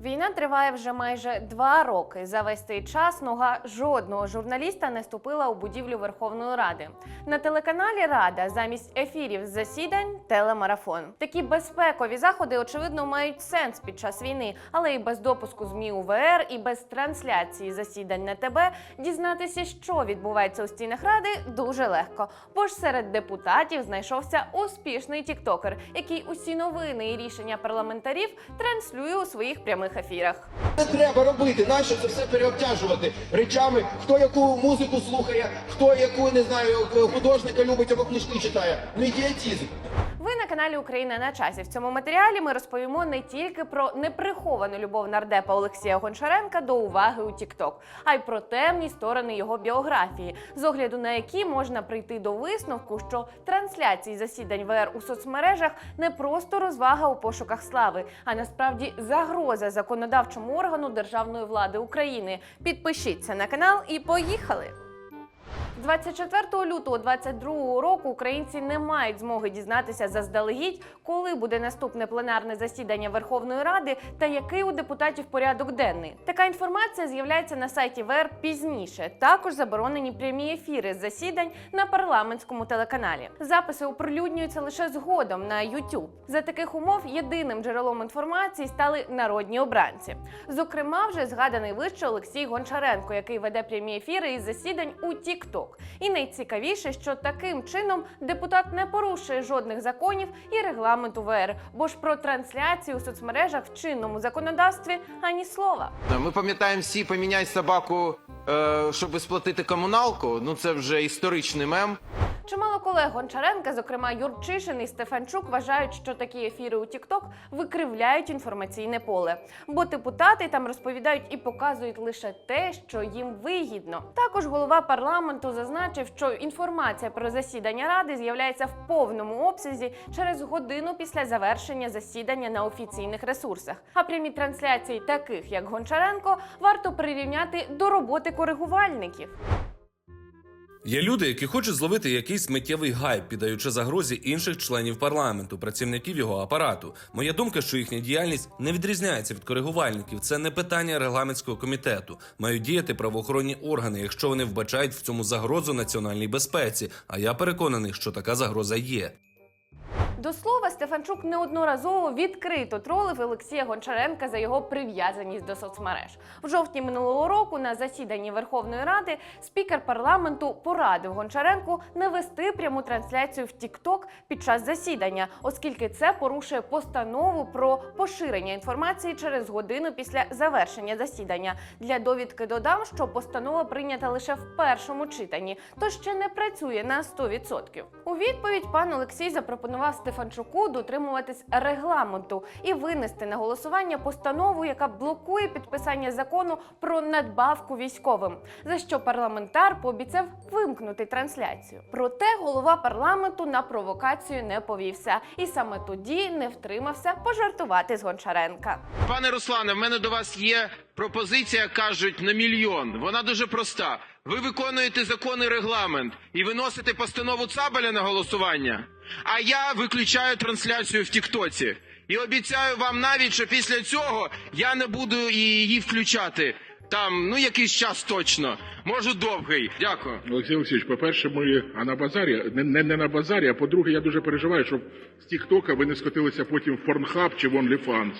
Війна триває вже майже два роки. За весь цей час нога жодного журналіста не ступила у будівлю Верховної Ради. На телеканалі Рада замість ефірів з засідань телемарафон. Такі безпекові заходи, очевидно, мають сенс під час війни, але і без допуску змі УВР, і без трансляції засідань на ТБ дізнатися, що відбувається у стінах ради, дуже легко. Бо ж серед депутатів знайшовся успішний тіктокер, який усі новини і рішення парламентарів транслює у своїх прямих ефірах. Не треба робити, нащо це все переобтяжувати речами, хто яку музику слухає, хто яку не знаю художника любить або книжки читає. Ну ідіотізм. Ви на каналі Україна на часі. В цьому матеріалі ми розповімо не тільки про неприховану любов нардепа Олексія Гончаренка до уваги у Тікток, а й про темні сторони його біографії, з огляду на які можна прийти до висновку, що трансляції засідань ВР у соцмережах не просто розвага у пошуках слави, а насправді загроза законодавчому органу державної влади України. Підпишіться на канал і поїхали! З 24 лютого 2022 року українці не мають змоги дізнатися заздалегідь, коли буде наступне пленарне засідання Верховної Ради та який у депутатів порядок денний. Така інформація з'являється на сайті ВР пізніше. Також заборонені прямі ефіри з засідань на парламентському телеканалі. Записи оприлюднюються лише згодом на YouTube. За таких умов єдиним джерелом інформації стали народні обранці. Зокрема, вже згаданий вище Олексій Гончаренко, який веде прямі ефіри із засідань у TikTok. І найцікавіше, що таким чином депутат не порушує жодних законів і регламенту ВР, бо ж про трансляцію у соцмережах в чинному законодавстві ані слова. Ми пам'ятаємо всі поміняй собаку, е, щоб сплатити комуналку. Ну це вже історичний мем. Чимало колег Гончаренка, зокрема Юрчишин і Стефанчук, вважають, що такі ефіри у TikTok викривляють інформаційне поле, бо депутати там розповідають і показують лише те, що їм вигідно. Також голова парламенту зазначив, що інформація про засідання ради з'являється в повному обсязі через годину після завершення засідання на офіційних ресурсах. А прямі трансляції таких як Гончаренко варто прирівняти до роботи коригувальників. Є люди, які хочуть зловити якийсь миттєвий гайп, піддаючи загрозі інших членів парламенту, працівників його апарату. Моя думка, що їхня діяльність не відрізняється від коригувальників. Це не питання регламентського комітету. Мають діяти правоохоронні органи, якщо вони вбачають в цьому загрозу національній безпеці. А я переконаний, що така загроза є. До слова, Стефанчук неодноразово відкрито тролив Олексія Гончаренка за його прив'язаність до соцмереж. В жовтні минулого року на засіданні Верховної Ради спікер парламенту порадив Гончаренку не вести пряму трансляцію в TikTok під час засідання, оскільки це порушує постанову про поширення інформації через годину після завершення засідання. Для довідки додам, що постанова прийнята лише в першому читанні, то ще не працює на 100%. У відповідь пан Олексій запропонував Стефанчуку дотримуватись регламенту і винести на голосування постанову, яка блокує підписання закону про надбавку військовим, за що парламентар пообіцяв вимкнути трансляцію. Проте голова парламенту на провокацію не повівся, і саме тоді не втримався пожартувати з Гончаренка. Пане Руслане, в мене до вас є пропозиція, кажуть, на мільйон. Вона дуже проста. Ви виконуєте закон і регламент і виносите постанову Цабаля на голосування. А я виключаю трансляцію в Тіктоці. І обіцяю вам навіть, що після цього я не буду її включати. Там, ну якийсь час точно. Може довгий. Дякую. Олексій Олексійович, по-перше, ми а на базарі, не, не, не на базарі, а по-друге, я дуже переживаю, щоб з Тіктока ви не скотилися потім в Порнхаб чи в OnlyFans.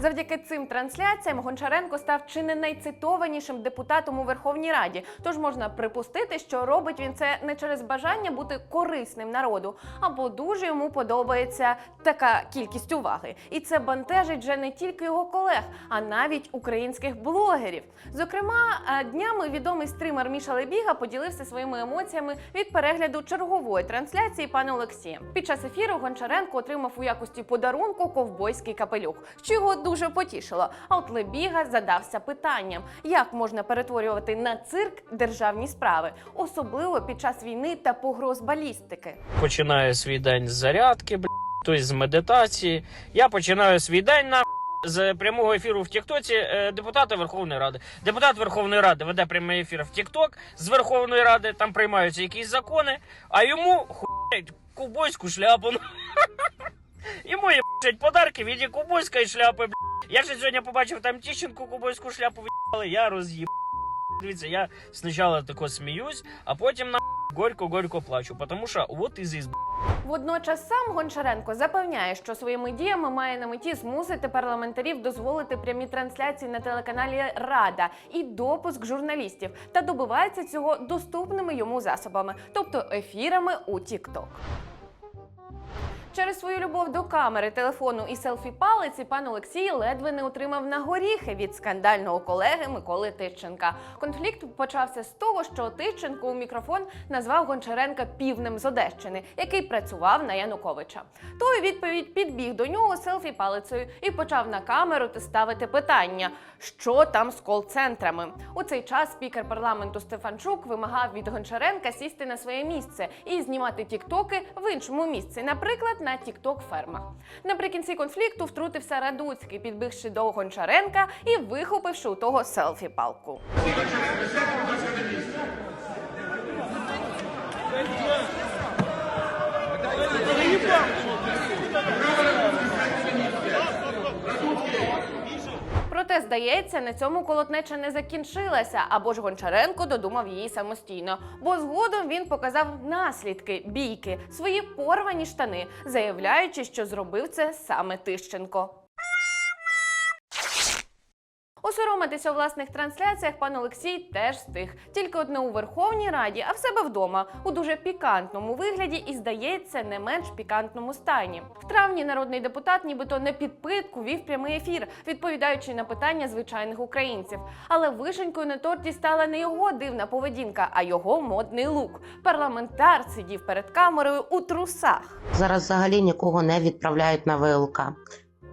Завдяки цим трансляціям Гончаренко став чи не найцитованішим депутатом у Верховній Раді. Тож можна припустити, що робить він це не через бажання бути корисним народу, або дуже йому подобається така кількість уваги. І це бентежить вже не тільки його колег, а навіть українських блогерів. Зокрема, е, днями відомий стример Міша Лебіга поділився своїми емоціями від перегляду чергової трансляції пана Олексія. Під час ефіру Гончаренко отримав у якості подарунку ковбойський капелюх, що його дуже потішило. А от Лебіга задався питанням, як можна перетворювати на цирк державні справи, особливо під час війни та погроз балістики. починаю свій день з зарядки, тобто з медитації. Я починаю свій день на з прямого ефіру в Тіктоці е, депутата Верховної Ради. Депутат Верховної Ради веде прямий ефір в Тікток з Верховної Ради, там приймаються якісь закони, а йому хуять ковбойську шляпу. Йому їбать подарки в виде кубойської шляпи. Я ще сьогодні побачив там Тіщенку кубойську шляпу в'їбали, я роз'їб. Дивіться, я спочатку тако сміюсь, а потім на горько-горько плачу, тому що от і зізб. Водночас сам Гончаренко запевняє, що своїми діями має на меті змусити парламентарів дозволити прямі трансляції на телеканалі Рада і допуск журналістів, та добивається цього доступними йому засобами, тобто ефірами у TikTok. Через свою любов до камери, телефону і селфі палиці пан Олексій ледве не отримав на горіхи від скандального колеги Миколи Тищенка. Конфлікт почався з того, що Тищенко у мікрофон назвав Гончаренка півнем з Одещини, який працював на Януковича. Той відповідь підбіг до нього селфі палицею і почав на камеру ставити питання, що там з кол-центрами. У цей час спікер парламенту Стефанчук вимагав від Гончаренка сісти на своє місце і знімати тіктоки в іншому місці, наприклад, на тікток фермах. Наприкінці конфлікту втрутився Радуцький, підбігши до Гончаренка і вихопивши у того селфі палку. Проте, здається, на цьому колотнеча не закінчилася, або ж Гончаренко додумав її самостійно. Бо згодом він показав наслідки бійки, свої порвані штани, заявляючи, що зробив це саме Тищенко. Осоромитися у власних трансляціях пан Олексій теж встиг. Тільки одне у Верховній Раді, а в себе вдома у дуже пікантному вигляді і, здається, не менш пікантному стані. В травні народний депутат, нібито не під питку, вів прямий ефір, відповідаючи на питання звичайних українців. Але вишенькою на торті стала не його дивна поведінка, а його модний лук. Парламентар сидів перед камерою у трусах. Зараз взагалі нікого не відправляють на ВЛК.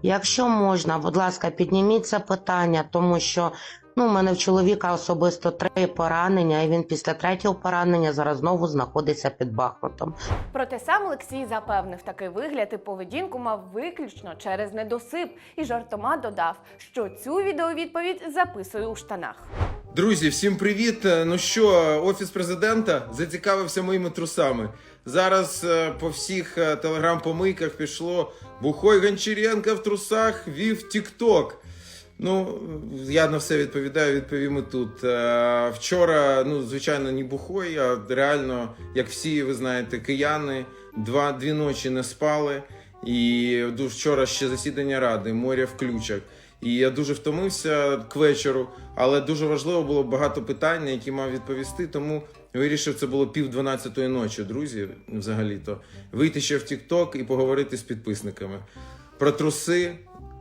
Якщо можна, будь ласка, підніміть це питання, тому що ну, у мене в чоловіка особисто три поранення, і він після третього поранення зараз знову знаходиться під Бахмутом. Проте сам Олексій запевнив, такий вигляд і поведінку мав виключно через недосип і жартома додав, що цю відеовідповідь записує у штанах. Друзі, всім привіт! Ну що, офіс президента зацікавився моїми трусами. Зараз е, по всіх е, телеграм-помийках пішло Бухой Гончаренко в трусах вів Тікток. Ну, я на все відповідаю, відповім і тут. Е, Вчора, ну, звичайно, не бухой, а реально, як всі, ви знаєте, кияни, два, дві ночі не спали. І вчора ще засідання ради, моря в ключах. І я дуже втомився к вечору, але дуже важливо було багато питань, які мав відповісти. Тому вирішив, це було пів дванадцятої ночі, друзі, взагалі-то. Вийти ще в Тікток і поговорити з підписниками. Про труси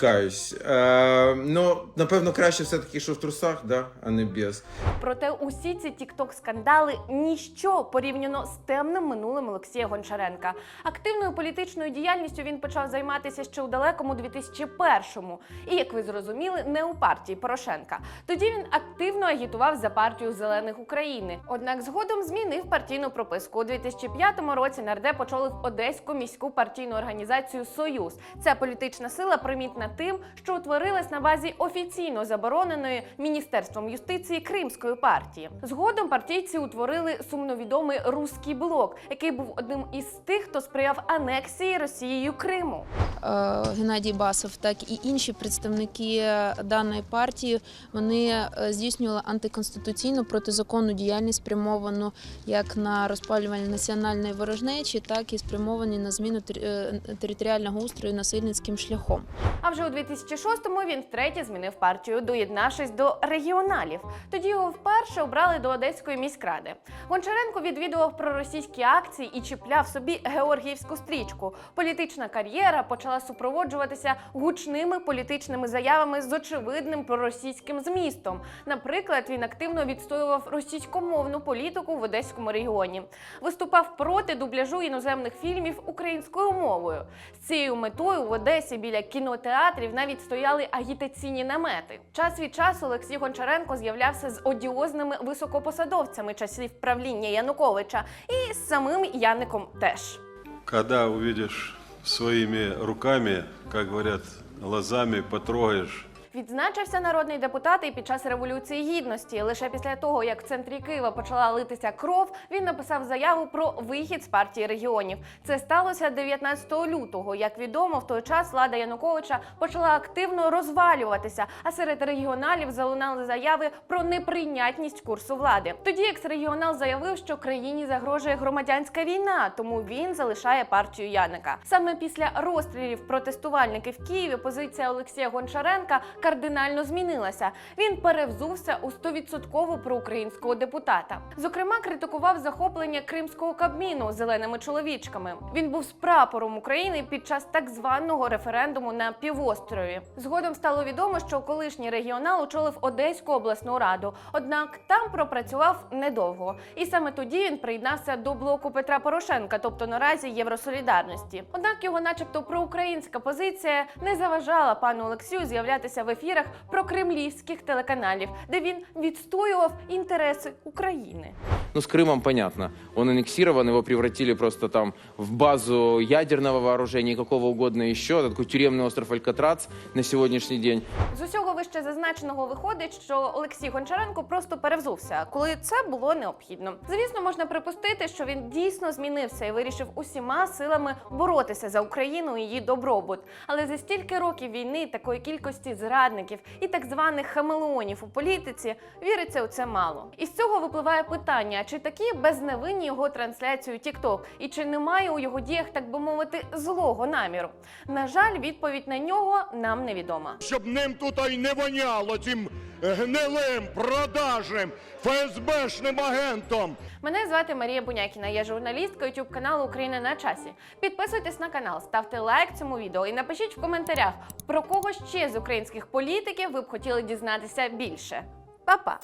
каюсь. Е, ну, напевно, краще все-таки, що в трусах, да, а не без. Проте усі ці тікток скандали ніщо порівняно з темним минулим Олексія Гончаренка. Активною політичною діяльністю він почав займатися ще у далекому 2001-му. І як ви зрозуміли, не у партії Порошенка. Тоді він активно агітував за партію зелених України. Однак згодом змінив партійну прописку. У 2005 році нардеп очолив Одеську міську партійну організацію Союз. Ця політична сила примітна тим, що утворилась на базі офіційно забороненої міністерством юстиції Кримської партії. Згодом партійці утворили сумновідомий руський блок, який був одним із тих, хто сприяв анексії Росією Криму. е, Геннадій Басов, так і інші представники даної партії вони е, здійснювали антиконституційну протизаконну діяльність, спрямовану як на розпалювання національної ворожнечі, так і спрямовані на зміну е, територіального устрою насильницьким шляхом. А вже у 2006-му він втретє змінив партію, доєднавшись до регіоналів. Тоді його вперше обрали до Одеської міськради. Гончаренко відвідував проросійські акції і чіпляв собі георгіївську стрічку. Політична кар'єра почала супроводжуватися гучними політичними заявами з очевидним проросійським змістом. Наприклад, він активно відстоював російськомовну політику в Одеському регіоні, виступав проти дубляжу іноземних фільмів українською мовою. З цією метою в Одесі біля кінотеатрів навіть стояли агітаційні намети. Час від часу Олексій Гончаренко з'являвся з одіозними високопосадовцями часів правління Януковича і з самим Яником теж. Коли увидишь своїми руками, як говорять, глазами потрогаешь Відзначився народний депутат і під час революції гідності. Лише після того, як в центрі Києва почала литися кров, він написав заяву про вихід з партії регіонів. Це сталося 19 лютого. Як відомо, в той час влада Януковича почала активно розвалюватися, а серед регіоналів залунали заяви про неприйнятність курсу влади. Тоді екс-регіонал заявив, що країні загрожує громадянська війна, тому він залишає партію Яника. Саме після розстрілів протестувальників в Києві позиція Олексія Гончаренка кардинально змінилася. Він перевзувся у 100% проукраїнського депутата. Зокрема, критикував захоплення кримського кабміну зеленими чоловічками. Він був з прапором України під час так званого референдуму на півострові. Згодом стало відомо, що колишній регіонал очолив Одеську обласну раду. Однак там пропрацював недовго. І саме тоді він приєднався до блоку Петра Порошенка, тобто наразі Євросолідарності. Однак його, начебто, проукраїнська позиція не заважала пану Олексію з'являтися в ефірах прокремлівських телеканалів, де він відстоював інтереси України. Ну, с Крымом понятно. Он аннексирован, его превратили просто там в базу ядерного вооружения и какого угодно еще. Такой тюремный остров Алькатрац на сегодняшний день. З усього вище зазначеного виходить, що Олексій Гончаренко просто перевзувся, коли це було необхідно. Звісно, можна припустити, що він дійсно змінився і вирішив усіма силами боротися за Україну і її добробут. Але за стільки років війни, такої кількості зрадників і так званих хамелеонів у політиці віриться у це мало. І з цього випливає питання: чи такі безневинні його трансляцію TikTok, і чи немає у його діях, так би мовити, злого наміру? На жаль, відповідь на нього нам невідома. щоб ним тут й не воняло цим гнилим, продажем ФСБшним агентом. Мене звати Марія Бунякіна. Я журналістка YouTube каналу Україна на часі. Підписуйтесь на канал, ставте лайк цьому відео і напишіть в коментарях, про кого ще з українських політиків ви б хотіли дізнатися більше. Па-па!